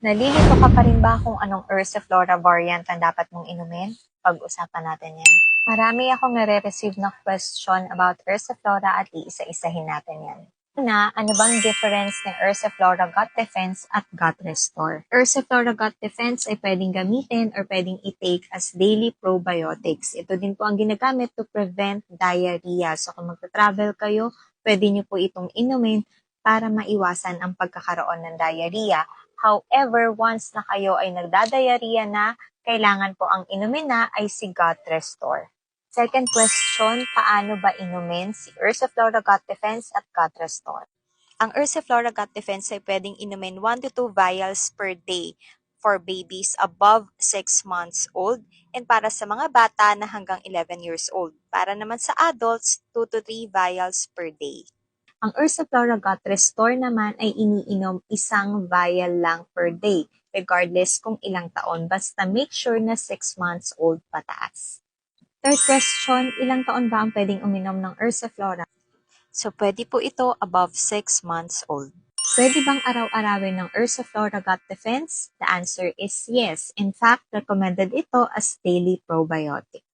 Nalilito ka pa rin ba kung anong Ursiflora variant ang dapat mong inumin? Pag-usapan natin yan. Marami akong nare-receive na question about Ursiflora at iisa-isahin natin yan. Una, ano bang difference ng Ursiflora Gut Defense at Gut Restore? Ursiflora Gut Defense ay pwedeng gamitin or pwedeng i-take as daily probiotics. Ito din po ang ginagamit to prevent diarrhea. So kung magta-travel kayo, pwede nyo po itong inumin para maiwasan ang pagkakaroon ng diarrhea. However, once na kayo ay nagdadayariya na, kailangan po ang inumin na ay si Gut Restore. Second question, paano ba inumin si Ursiflora Gut Defense at Gut Restore? Ang Ursiflora Gut Defense ay pwedeng inumin 1 to 2 vials per day for babies above 6 months old and para sa mga bata na hanggang 11 years old. Para naman sa adults, 2 to 3 vials per day. Ang Ursiflora Gut Restore naman ay iniinom isang vial lang per day, regardless kung ilang taon, basta make sure na 6 months old pataas. Third question, ilang taon ba ang pwedeng uminom ng Ursiflora? So, pwede po ito above 6 months old. Pwede bang araw-arawin ng Ursiflora Gut Defense? The answer is yes. In fact, recommended ito as daily probiotic.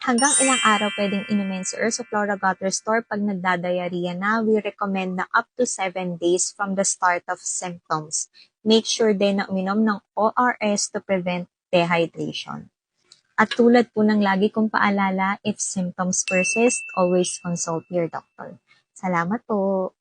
Hanggang ilang araw pwedeng inumin si Ursiflora Gut Restore pag nagdadayariya na, we recommend na up to 7 days from the start of symptoms. Make sure din na uminom ng ORS to prevent dehydration. At tulad po ng lagi kong paalala, if symptoms persist, always consult your doctor. Salamat po!